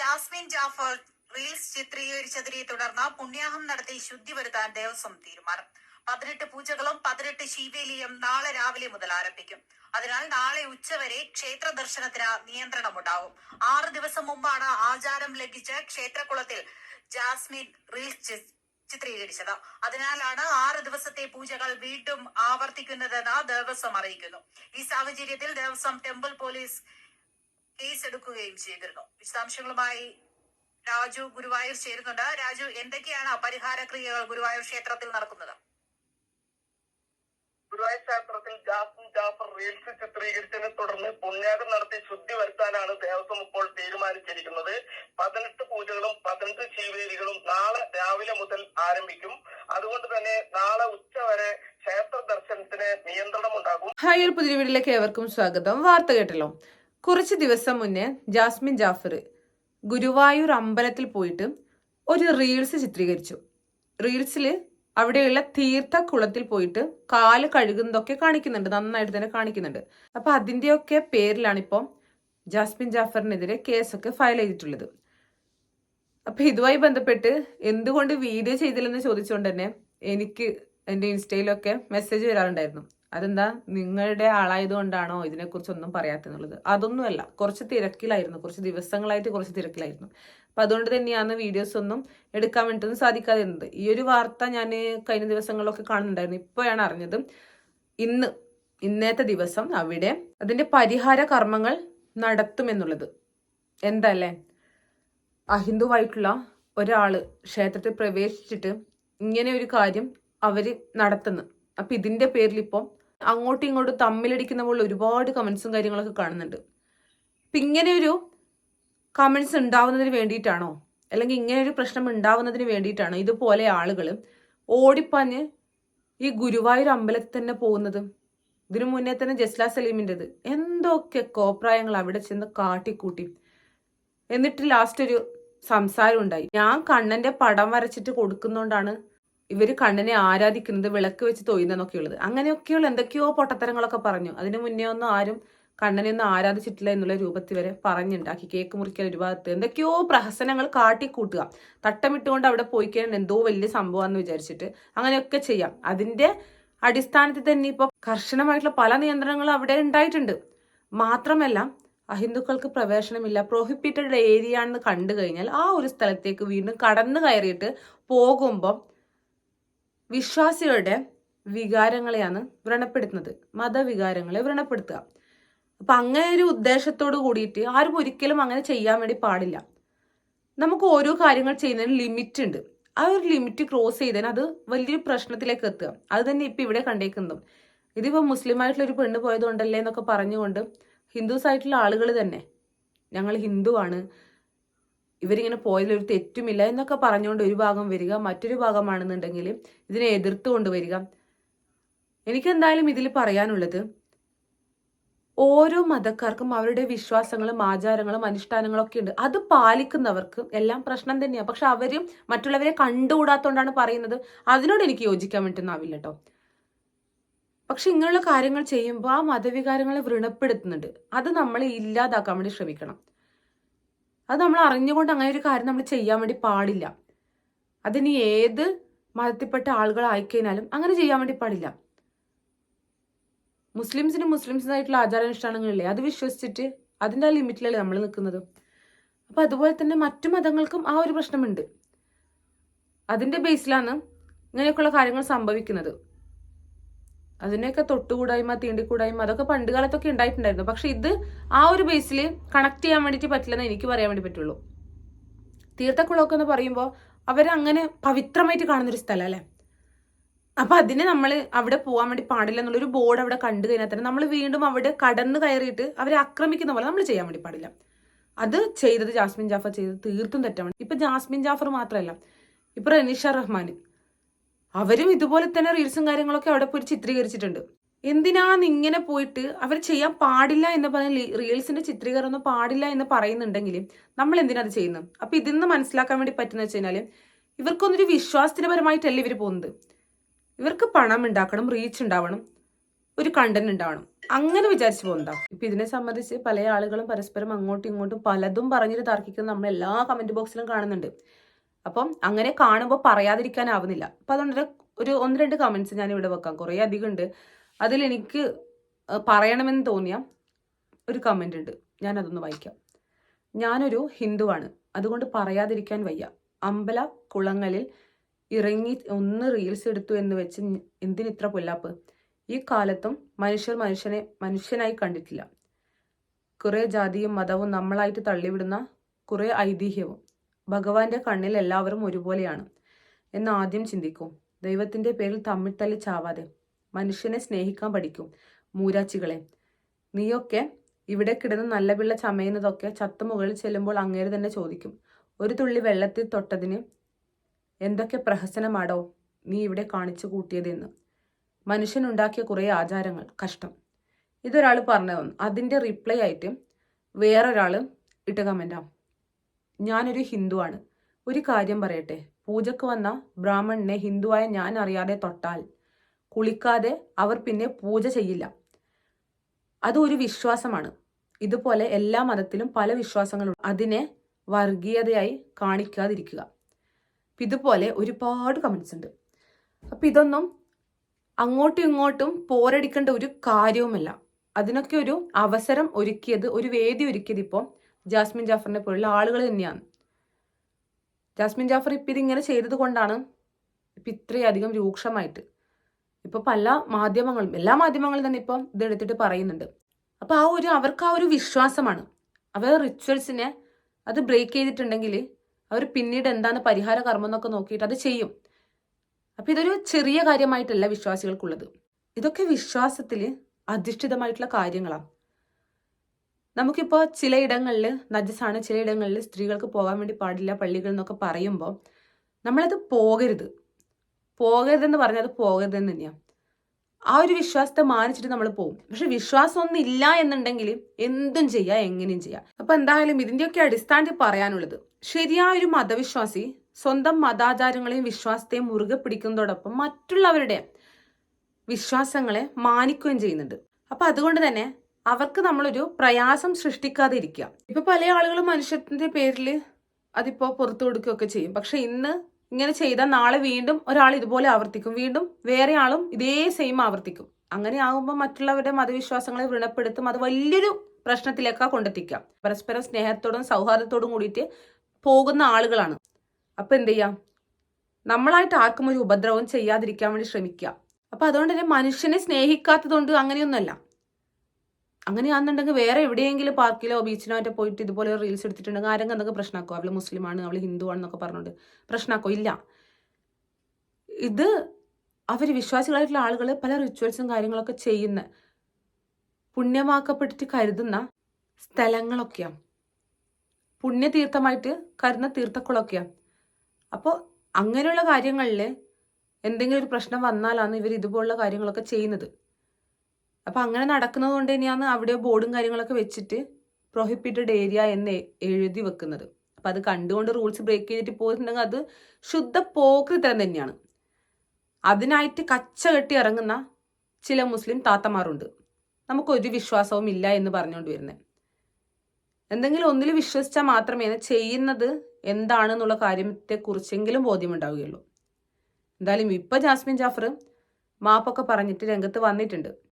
Jasmine Jafar reels ചിത്രീകരിച്ചതിനെ തുടർന്ന് പുണ്യാഹം നടത്തി ശുദ്ധി വരുത്താൻ ദേവസ്വം തീരുമാനം. പതിനെട്ട് പൂജകളും പതിനെട്ട് ശീവേലിയും നാളെ രാവിലെ മുതൽ ആരംഭിക്കും. അതിനാൽ നാളെ ഉച്ചവരെ ക്ഷേത്ര ദർശനത്തിന് നിയന്ത്രണമുണ്ടാവും. ആറ് ദിവസം മുമ്പാണ് ആചാരം ലംഘിച്ച് ക്ഷേത്രകുളത്തിൽ ജാസ്മിൻ റീൽസ് ചിത്രീകരിച്ചത്. അതിനാലാണ് ആറ് ദിവസത്തെ പൂജകൾ വീണ്ടും ആവർത്തിക്കുന്നതെന്ന് ദേവസ്വം അറിയിക്കുന്നു. ഈ സാഹചര്യത്തിൽ ദേവസ്വം ടെമ്പിൾ പോലീസ് കേസെടുക്കുകയും ചെയ്തിരുന്നു. വിശദാംശങ്ങളുമായി രാജു ഗുരുവായൂർ ചേരുന്നുണ്ട്. രാജു എന്തൊക്കെയാണ് പരിഹാര ക്രിയകൾ ഗുരുവായൂർ ക്ഷേത്രത്തിൽ നടക്കുന്നത്? ഗുരുവായൂർ ക്ഷേത്രത്തിൽ ജാസ്മിൻ ജാഫർ റീൽസ് ചിത്രീകരിച്ചതിനെ തുടർന്ന് പുണ്യാകം നടത്തി ശുദ്ധി വരുത്താനാണ് ദേവസ്വം ഇപ്പോൾ തീരുമാനിച്ചിരിക്കുന്നത്. പതിനെട്ട് പൂജകളും പതിനെട്ട് ശിവേരികളും നാളെ രാവിലെ മുതൽ ആരംഭിക്കും. അതുകൊണ്ട് തന്നെ നാളെ ഉച്ച വരെ ക്ഷേത്ര ദർശനത്തിന് നിയന്ത്രണമുണ്ടാകും. ഉണ്ടാകും ഹയർ പുതിയ വീഡിയോയിലേക്ക് ഏവർക്കും സ്വാഗതം. വാർത്ത കേട്ടല്ലോ. കുറച്ച് ദിവസം മുന്നേ ജാസ്മിൻ ജാഫർ ഗുരുവായൂർ അമ്പലത്തിൽ പോയിട്ട് ഒരു റീൽസ് ചിത്രീകരിച്ചു. റീൽസിൽ അവിടെയുള്ള തീർത്ഥ കുളത്തിൽ പോയിട്ട് കാൽ കഴുകുന്നതൊക്കെ കാണിക്കുന്നുണ്ട്. നന്നായിട്ട് തന്നെ കാണിക്കുന്നുണ്ട്. അപ്പൊ അതിന്റെയൊക്കെ പേരിലാണ് ഇപ്പോൾ ജാസ്മിൻ ജാഫറിനെതിരെ കേസൊക്കെ ഫയൽ ചെയ്തിട്ടുള്ളത്. അപ്പൊ ഇതുമായി ബന്ധപ്പെട്ട് എന്തുകൊണ്ട് വീഡിയോ ചെയ്തില്ലെന്ന് ചോദിച്ചുകൊണ്ട് തന്നെ എനിക്ക് എന്റെ ഇൻസ്റ്റയിലൊക്കെ മെസ്സേജ് വരാറുണ്ടായിരുന്നു. അതെന്താ? നിങ്ങളുടെ ആളായതുകൊണ്ടാണോ ഇതിനെക്കുറിച്ചൊന്നും പറയാത്തെന്നുള്ളത് അതൊന്നുമല്ല. കുറച്ച് തിരക്കിലായിരുന്നു. കുറച്ച് ദിവസങ്ങളായിട്ട് കുറച്ച് തിരക്കിലായിരുന്നു. അപ്പൊ അതുകൊണ്ട് തന്നെയാണ് വീഡിയോസ് ഒന്നും എടുക്കാൻ വേണ്ടിയിട്ടൊന്നും സാധിക്കാതിരുന്നത്. ഈ ഒരു വാർത്ത ഞാൻ കഴിഞ്ഞ ദിവസങ്ങളിലൊക്കെ കാണുന്നുണ്ടായിരുന്നു. ഇപ്പോഴാണ് അറിഞ്ഞത് ഇന്ന് ഇന്നത്തെ ദിവസം അവിടെ അതിന്റെ പരിഹാര കർമ്മങ്ങൾ നടത്തുമെന്നുള്ളത് എന്തല്ലേ അഹിന്ദുവായിട്ടുള്ള ഒരാൾ ക്ഷേത്രത്തിൽ പ്രവേശിച്ചിട്ട് ഇങ്ങനെ ഒരു കാര്യം അവർ നടത്തുന്നു. അപ്പൊ ഇതിന്റെ പേരിൽ ഇപ്പം അങ്ങോട്ടും ഇങ്ങോട്ടും തമ്മിലടിക്കുന്ന പോലെ ഒരുപാട് കമൻസും കാര്യങ്ങളൊക്കെ കാണുന്നുണ്ട്. അപ്പം ഇങ്ങനെ ഒരു കമന്റ്സ് ഉണ്ടാവുന്നതിന് വേണ്ടിയിട്ടാണോ? അല്ലെങ്കിൽ ഇങ്ങനെ ഒരു പ്രശ്നം ഉണ്ടാവുന്നതിന് വേണ്ടിയിട്ടാണോ ഇതുപോലെ ആളുകൾ ഓടിപ്പാഞ്ഞ് ഈ ഗുരുവായൂർ അമ്പലത്തിൽ തന്നെ പോകുന്നത്? ഇതിനു മുന്നേ തന്നെ ജസ്ല സലീമിന്റെത്. എന്തൊക്കെ കോപ്രായങ്ങൾ അവിടെ ചെന്ന് കാട്ടിക്കൂട്ടി. എന്നിട്ട് ലാസ്റ്റ് ഒരു സംസാരം ഉണ്ടായി. ഞാൻ കണ്ണന്റെ പടം വരച്ചിട്ട് കൊടുക്കുന്നോണ്ടാണ് ഇവർ കണ്ണിനെ ആരാധിക്കുന്നത് വിളക്ക് വെച്ച് തൊയ്യുന്നതെന്നൊക്കെയുള്ളത് അങ്ങനെയൊക്കെയുള്ള എന്തൊക്കെയോ പൊട്ടത്തരങ്ങളൊക്കെ പറഞ്ഞു. അതിനു മുന്നേ ഒന്നും ആരും കണ്ണനെ ഒന്നും ആരാധിച്ചിട്ടില്ല എന്നുള്ള രൂപത്തിൽ വരെ പറഞ്ഞുണ്ടാക്കി. കേക്ക് മുറിക്കൽ ഒരു ഭാഗത്ത് എന്തൊക്കെയോ പ്രഹസനങ്ങൾ കാട്ടിക്കൂട്ടുക. തട്ടമിട്ടുകൊണ്ട് അവിടെ പോയി കഴിഞ്ഞാൽ എന്തോ വലിയ സംഭവമാണെന്ന് വിചാരിച്ചിട്ട് അങ്ങനെയൊക്കെ ചെയ്യാം. അതിന്റെ അടിസ്ഥാനത്തിൽ തന്നെ ഇപ്പോൾ കർശനമായിട്ടുള്ള പല നിയന്ത്രണങ്ങളും അവിടെ ഉണ്ടായിട്ടുണ്ട്. മാത്രമല്ല അഹിന്ദുക്കൾക്ക് പ്രവേശനമില്ല. പ്രോഹിബിറ്റഡ് ഏരിയ ആണെന്ന് കണ്ടു കഴിഞ്ഞാൽ ആ ഒരു സ്ഥലത്തേക്ക് വീണ്ടും കടന്നു കയറിയിട്ട് പോകുമ്പോൾ വിശ്വാസികളുടെ വികാരങ്ങളെയാണ് വ്രണപ്പെടുത്തുന്നത്. മതവികാരങ്ങളെ വ്രണപ്പെടുത്തുക. അപ്പം അങ്ങനെ ഒരു ഉദ്ദേശത്തോട് കൂടിയിട്ട് ആരും ഒരിക്കലും അങ്ങനെ ചെയ്യാൻ വേണ്ടി പാടില്ല. നമുക്ക് ഓരോ കാര്യങ്ങൾ ചെയ്യുന്നതിന് ലിമിറ്റ് ഉണ്ട്. ആ ഒരു ലിമിറ്റ് ക്രോസ് ചെയ്താൽ അത് വലിയൊരു പ്രശ്നത്തിലേക്ക് എത്തുക. അത് തന്നെ ഇപ്പൊ ഇവിടെ കണ്ടേക്കുന്നു ഇതിപ്പോ മുസ്ലിം ആയിട്ടുള്ള ഒരു പെണ്ണ് പോയതുകൊണ്ടല്ലേ എന്നൊക്കെ പറഞ്ഞുകൊണ്ട് ഹിന്ദുസ് ആയിട്ടുള്ള ആളുകൾ തന്നെ. ഞങ്ങൾ ഹിന്ദുവാണ് ഇവരിങ്ങനെ പോയതിൽ ഒരു തെറ്റുമില്ല എന്നൊക്കെ പറഞ്ഞുകൊണ്ട് ഒരു ഭാഗം വരിക മറ്റൊരു ഭാഗമാണെന്നുണ്ടെങ്കിൽ ഇതിനെ എതിർത്ത് കൊണ്ടുവരിക. എനിക്കെന്തായാലും ഇതിൽ പറയാനുള്ളത് ഓരോ മതക്കാർക്കും അവരുടെ വിശ്വാസങ്ങളും ആചാരങ്ങളും അനുഷ്ഠാനങ്ങളും ഒക്കെ ഉണ്ട്. അത് പാലിക്കുന്നവർക്ക് എല്ലാം പ്രശ്നം തന്നെയാണ് പക്ഷെ അവരും മറ്റുള്ളവരെ കണ്ടുകൂടാത്തോണ്ടാണ് പറയുന്നത്. അതിനോട് എനിക്ക് യോജിക്കാൻ വേണ്ടിയൊന്നാവില്ല കേട്ടോ പക്ഷെ ഇങ്ങനെയുള്ള കാര്യങ്ങൾ ചെയ്യുമ്പോൾ ആ മതവികാരങ്ങളെ വ്രണപ്പെടുത്തുന്നുണ്ട്. അത് നമ്മൾ ഇല്ലാതാക്കാൻ വേണ്ടി ശ്രമിക്കണം. അത് നമ്മൾ അറിഞ്ഞുകൊണ്ട് അങ്ങനെ ഒരു കാര്യം നമ്മൾ ചെയ്യാൻ വേണ്ടി പാടില്ല. അതിന് ഏത് മതത്തിൽപ്പെട്ട ആളുകൾ ആളുകളായിക്കഴിഞ്ഞാലും അങ്ങനെ ചെയ്യാൻ വേണ്ടി പാടില്ല. മുസ്ലിംസിന് മുസ്ലിംസിനായിട്ടുള്ള ആചാരാനുഷ്ഠാനങ്ങളില്ലേ? അത് വിശ്വസിച്ചിട്ട് അതിന്റെ ആ ലിമിറ്റിലല്ലേ നമ്മൾ നിൽക്കുന്നത്? അപ്പം അതുപോലെ തന്നെ മറ്റു മതങ്ങൾക്കും ആ ഒരു പ്രശ്നമുണ്ട്. അതിന്റെ ബേസിലാണ് ഇങ്ങനെയൊക്കെയുള്ള കാര്യങ്ങൾ സംഭവിക്കുന്നത്. അതിനെയൊക്കെ തൊട്ടുകൂടായ്മ തീണ്ടിക്കൂടായ്മ അതൊക്കെ പണ്ട് കാലത്തൊക്കെ ഉണ്ടായിട്ടുണ്ടായിരുന്നു. പക്ഷെ ഇത് ആ ഒരു ബേസിൽ കണക്ട് ചെയ്യാൻ വേണ്ടിയിട്ട് പറ്റില്ലെന്ന് എനിക്ക് പറയാൻ വേണ്ടി പറ്റുള്ളൂ. തീർത്ഥക്കുളമൊക്കെ എന്ന് പറയുമ്പോൾ അവരങ്ങനെ പവിത്രമായിട്ട് കാണുന്നൊരു സ്ഥലം അല്ലേ? അപ്പൊ അതിന് നമ്മൾ അവിടെ പോകാൻ വേണ്ടി പാടില്ല എന്നുള്ളൊരു ബോർഡ് അവിടെ കണ്ടു കഴിഞ്ഞാൽ തന്നെ നമ്മൾ വീണ്ടും അവിടെ കടന്നു കയറിയിട്ട് അവരെ ആക്രമിക്കുന്ന പോലെ നമ്മൾ ചെയ്യാൻ വേണ്ടി പാടില്ല. അത് ചെയ്തത് ജാസ്മിൻ ജാഫർ ചെയ്തത് തീർത്തും തെറ്റാണ്. ഇപ്പൊ ജാസ്മിൻ ജാഫർ മാത്രമല്ല ഇപ്പൊ റനീഷ റഹ്മാൻ അവരും ഇതുപോലെ തന്നെ റീൽസും കാര്യങ്ങളൊക്കെ അവിടെ പോയി ചിത്രീകരിച്ചിട്ടുണ്ട്. എന്തിനാണ് ഇങ്ങനെ പോയിട്ട് അവർ ചെയ്യാൻ പാടില്ല എന്ന് പറഞ്ഞ റീൽസിന്റെ ചിത്രീകരണം പാടില്ല എന്ന് പറയുന്നുണ്ടെങ്കിൽ നമ്മൾ എന്തിനാ അത് ചെയ്യുന്നത് അപ്പൊ ഇതിന്ന് മനസ്സിലാക്കാൻ വേണ്ടി പറ്റുന്ന വെച്ച് കഴിഞ്ഞാൽ ഇവർക്കൊന്നൊരു വിശ്വാസത്തിന് പരമായിട്ടല്ല ഇവർ പോകുന്നത്? ഇവർക്ക് പണം ഉണ്ടാക്കണം റീച്ച് ഉണ്ടാവണം ഒരു കണ്ടന്റ് ഉണ്ടാവണം. അങ്ങനെ വിചാരിച്ചു പോകുന്നതാ. ഇപ്പൊ ഇതിനെ സംബന്ധിച്ച് പല ആളുകളും പരസ്പരം അങ്ങോട്ടും ഇങ്ങോട്ടും പലതും പറഞ്ഞിട്ട് തർക്കിക്കുന്നത് നമ്മൾ എല്ലാ കമന്റ് ബോക്സിലും കാണുന്നുണ്ട്. അപ്പം അങ്ങനെ കാണുമ്പോൾ പറയാതിരിക്കാനാവുന്നില്ല. അപ്പം അതുകൊണ്ട് ഒരു- ഒന്ന് രണ്ട് കമന്റ്സ് ഞാൻ ഇവിടെ വെക്കാം. കുറേ അധികം ഉണ്ട്. അതിലെനിക്ക് പറയണമെന്ന് തോന്നിയ ഒരു കമന്റ് ഉണ്ട്. ഞാൻ അതൊന്ന് വായിക്കാം. ഞാനൊരു ഹിന്ദുവാണ്. അതുകൊണ്ട് പറയാതിരിക്കാൻ വയ്യ. അമ്പല കുളങ്ങളിൽ ഇറങ്ങി ഒന്ന് റീൽസ് എടുത്തു എന്ന് വെച്ച് എന്തിനിത്ര പൊല്ലാപ്പ്? ഈ കാലത്തും മനുഷ്യർ മനുഷ്യനെ മനുഷ്യനായി കണ്ടിട്ടില്ല. കുറെ ജാതിയും മതവും നമ്മളായിട്ട് തള്ളിവിടുന്ന കുറെ ഐതിഹ്യവും. ഭഗവാന്റെ കണ്ണിൽ എല്ലാവരും ഒരുപോലെയാണ്. എന്ന് ആദ്യം ചിന്തിക്കൂ. ദൈവത്തിന്റെ പേരിൽ തമ്മിൽ തല്ലി ചാവാതെ മനുഷ്യനെ സ്നേഹിക്കാൻ പഠിക്കും മൂരാച്ചികളെ. നീയൊക്കെ ഇവിടെ കിടന്ന് നല്ല പിള്ള ചമയുന്നതൊക്കെ ചത്തുമുകളിൽ ചെല്ലുമ്പോൾ അങ്ങേര് തന്നെ ചോദിക്കും ഒരു തുള്ളി വെള്ളത്തിൽ തൊട്ടതിന് എന്തൊക്കെ പ്രഹസനമാടോ നീ ഇവിടെ കാണിച്ചു കൂട്ടിയതെന്ന്? മനുഷ്യനുണ്ടാക്കിയ കുറേ ആചാരങ്ങൾ കഷ്ടം. ഇതൊരാൾ പറഞ്ഞു തന്നു അതിന്റെ റിപ്ലൈ ആയിട്ട് വേറൊരാൾ ഇട്ട് കമന്റാ ഞാനൊരു ഹിന്ദുവാണ്. ഒരു കാര്യം പറയട്ടെ. പൂജക്ക് വന്ന ബ്രാഹ്മണനെ ഹിന്ദുവായ ഞാൻ അറിയാതെ തൊട്ടാൽ കുളിക്കാതെ അവർ പിന്നെ പൂജ ചെയ്യില്ല. അത് ഒരു വിശ്വാസമാണ്. ഇതുപോലെ എല്ലാ മതത്തിലും പല വിശ്വാസങ്ങളുണ്ട്. അതിനെ വർഗീയതയായി കാണിക്കാതിരിക്കുക. ഇതുപോലെ ഒരുപാട് കമൻസ് ഉണ്ട്. അപ്പൊ ഇതൊന്നും അങ്ങോട്ടും ഇങ്ങോട്ടും പോരടിക്കേണ്ട ഒരു കാര്യവുമല്ല. അതിനൊക്കെ ഒരു അവസരം ഒരുക്കിയത് ഒരു വേദി ഒരുക്കിയത് ഇപ്പോൾ ജാസ്മിൻ ജാഫറിനെ പോലുള്ള ആളുകൾ തന്നെയാണ്. ജാസ്മിൻ ജാഫർ ഇപ്പം ഇതിങ്ങനെ ചെയ്തത് കൊണ്ടാണ് ഇപ്പം ഇത്രയധികം രൂക്ഷമായിട്ട്. ഇപ്പം പല മാധ്യമങ്ങളും എല്ലാ മാധ്യമങ്ങളും തന്നെ ഇപ്പം ഇതെടുത്തിട്ട് പറയുന്നുണ്ട്. അപ്പോൾ ആ ഒരു അവർക്ക് ആ ഒരു വിശ്വാസമാണ്. അവർ റിച്വൽസിനെ അത് ബ്രേക്ക് ചെയ്തിട്ടുണ്ടെങ്കിൽ അവർ പിന്നീട് എന്താണ് പരിഹാര കർമ്മം എന്നൊക്കെ നോക്കിയിട്ട് അത് ചെയ്യും. അപ്പം ഇതൊരു ചെറിയ കാര്യമായിട്ടല്ല വിശ്വാസികൾക്കുള്ളത്. ഇതൊക്കെ വിശ്വാസത്തിൽ അധിഷ്ഠിതമായിട്ടുള്ള കാര്യങ്ങളാണ്. നമുക്കിപ്പോൾ ചിലയിടങ്ങളിൽ നജസാണ് ചിലയിടങ്ങളിൽ സ്ത്രീകൾക്ക് പോകാൻ വേണ്ടി പാടില്ല പള്ളികൾ എന്നൊക്കെ പറയുമ്പോൾ നമ്മളത് പോകരുത്. പോകരുതെന്ന് പറഞ്ഞാൽ അത് പോകരുതെന്ന് തന്നെയാണ് ആ ഒരു വിശ്വാസത്തെ മാനിച്ചിട്ട് നമ്മൾ പോകും പക്ഷെ വിശ്വാസം ഒന്നും ഇല്ല എന്നുണ്ടെങ്കിൽ എന്തും ചെയ്യാം എങ്ങനെയും ചെയ്യാം. അപ്പൊ എന്തായാലും ഇതിന്റെയൊക്കെ അടിസ്ഥാനത്തിൽ പറയാനുള്ളത് ശരിയായ ഒരു മതവിശ്വാസി സ്വന്തം മതാചാരങ്ങളെയും വിശ്വാസത്തെയും മുറുകെ പിടിക്കുന്നതോടൊപ്പം മറ്റുള്ളവരുടെ വിശ്വാസങ്ങളെ മാനിക്കുകയും ചെയ്യുന്നുണ്ട്. അപ്പൊ അതുകൊണ്ട് തന്നെ അവർക്ക് നമ്മളൊരു പ്രയാസം സൃഷ്ടിക്കാതെ ഇരിക്കുക ഇപ്പൊ പല ആളുകളും മനുഷ്യത്തിന്റെ പേരിൽ അതിപ്പോ പുറത്തു കൊടുക്കുകയൊക്കെ ചെയ്യും. പക്ഷെ ഇന്ന് ഇങ്ങനെ ചെയ്താൽ നാളെ വീണ്ടും ഒരാൾ ഇതുപോലെ ആവർത്തിക്കും. വീണ്ടും വേറെ ആളും ഇതേ സെയിം ആവർത്തിക്കും. അങ്ങനെ ആകുമ്പോൾ മറ്റുള്ളവരുടെ മതവിശ്വാസങ്ങളെ വ്രണപ്പെടുത്തും. അത് വലിയൊരു പ്രശ്നത്തിലേക്കാ കൊണ്ടെത്തിക്കാം പരസ്പരം സ്നേഹത്തോടും സൗഹാർദ്ദത്തോടും കൂടിയിട്ട് പോകുന്ന ആളുകളാണ്. അപ്പൊ എന്ത് ചെയ്യാം? നമ്മളായിട്ട് ആർക്കും ഒരു ഉപദ്രവം ചെയ്യാതിരിക്കാൻ വേണ്ടി ശ്രമിക്കുക. അപ്പൊ അതുകൊണ്ട് തന്നെ മനുഷ്യനെ സ്നേഹിക്കാത്തതുകൊണ്ട് അങ്ങനെയൊന്നുമല്ല. അങ്ങനെയാണെന്നുണ്ടെങ്കിൽ വേറെ എവിടെയെങ്കിലും പാർക്കിലോ ബീച്ചിലോ മറ്റോ പോയിട്ട് ഇതുപോലെ റീൽസ് എടുത്തിട്ടുണ്ടെങ്കിൽ ആരെങ്കിലും എന്തൊക്കെ പ്രശ്നമാക്കോ? അവൾ മുസ്ലിമാണ് അവൾ ഹിന്ദു ആണെന്നൊക്കെ പറഞ്ഞുകൊണ്ട് പ്രശ്നമാക്കോ? ഇല്ല. ഇത് അവർ വിശ്വാസികളായിട്ടുള്ള ആളുകൾ പല റിച്വൽസും കാര്യങ്ങളൊക്കെ ചെയ്യുന്ന പുണ്യമാക്കപ്പെട്ടിട്ട് കരുതുന്ന സ്ഥലങ്ങളൊക്കെയാണ്. പുണ്യതീർത്ഥമായിട്ട് കരുതുന്ന തീർത്ഥക്കുളമൊക്കെയാണ് അപ്പോൾ അങ്ങനെയുള്ള കാര്യങ്ങളിൽ എന്തെങ്കിലും ഒരു പ്രശ്നം വന്നാലാണ് ഇവർ ഇതുപോലുള്ള കാര്യങ്ങളൊക്കെ ചെയ്യുന്നത്. അപ്പൊ അങ്ങനെ നടക്കുന്നത് കൊണ്ട് തന്നെയാണ് അവിടെ ബോർഡും കാര്യങ്ങളൊക്കെ വെച്ചിട്ട് പ്രൊഹിബിറ്റഡ് ഏരിയ എന്ന് എഴുതി വെക്കുന്നത്. അപ്പം അത് കണ്ടുകൊണ്ട് റൂൾസ് ബ്രേക്ക് ചെയ്തിട്ട് പോയിട്ടുണ്ടെങ്കിൽ അത് ശുദ്ധ പോക്രിത്തരം തന്നെയാണ്. അതിനായിട്ട് കച്ച കെട്ടി ഇറങ്ങുന്ന ചില മുസ്ലിം താത്തമാരുണ്ട്. നമുക്കൊരു വിശ്വാസവും ഇല്ല എന്ന് പറഞ്ഞുകൊണ്ട് വരുന്നത് എന്തെങ്കിലും ഒന്നിൽ വിശ്വസിച്ചാൽ മാത്രമേ ചെയ്യുന്നത് എന്താണെന്നുള്ള കാര്യത്തെക്കുറിച്ചെങ്കിലും ബോധ്യമുണ്ടാവുകയുള്ളൂ. എന്തായാലും ഇപ്പൊ ജാസ്മിൻ ജാഫർ മാപ്പൊക്കെ പറഞ്ഞിട്ട് രംഗത്ത് വന്നിട്ടുണ്ട്.